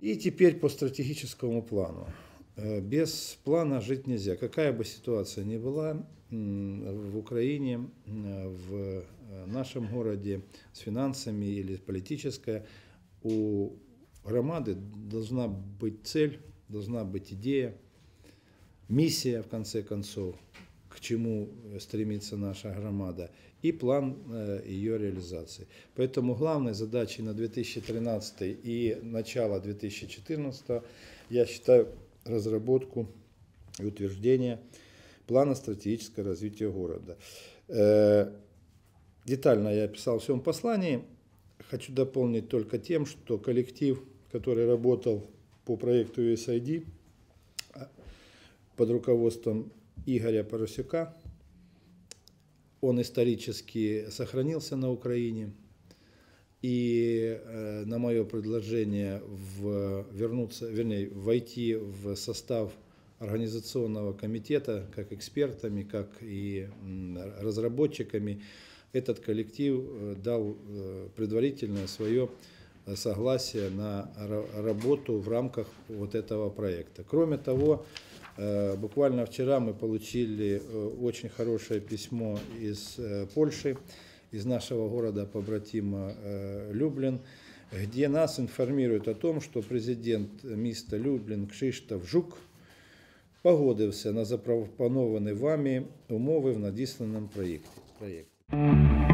И теперь по стратегическому плану. Э, Без плана жить нельзя. Какая бы ситуация ни была в Украине, в э, нашем городе с финансами или политическая, у громады должна быть цель, должна быть идея, миссия, в конце концов, чему стремится наша громада, и план э, ее реализации. Поэтому главной задачей на 2013 и начало 2014 я считаю разработку и утверждение плана стратегического развития города. Э, Детально я описал в своем послании. Хочу дополнить только тем, что коллектив, который работал по проекту USAID а, под руководством Игоря Поросюка, он исторически сохранился на Украине. И э, на мое предложение в, вернуться, вернее, войти в состав организационного комитета как экспертами, как и разработчиками, этот коллектив э, дал э, предварительное свое согласие на ра- работу в рамках вот этого проекта. Кроме того, э, буквально вчера мы получили э, очень хорошее письмо из э, Польши, из нашего города побратима э, Люблин, где нас информируют о том, що президент міста Люблін Кшиштоф Жук погодився на запропоновані вами умови в надісланому проєкті. проєкті.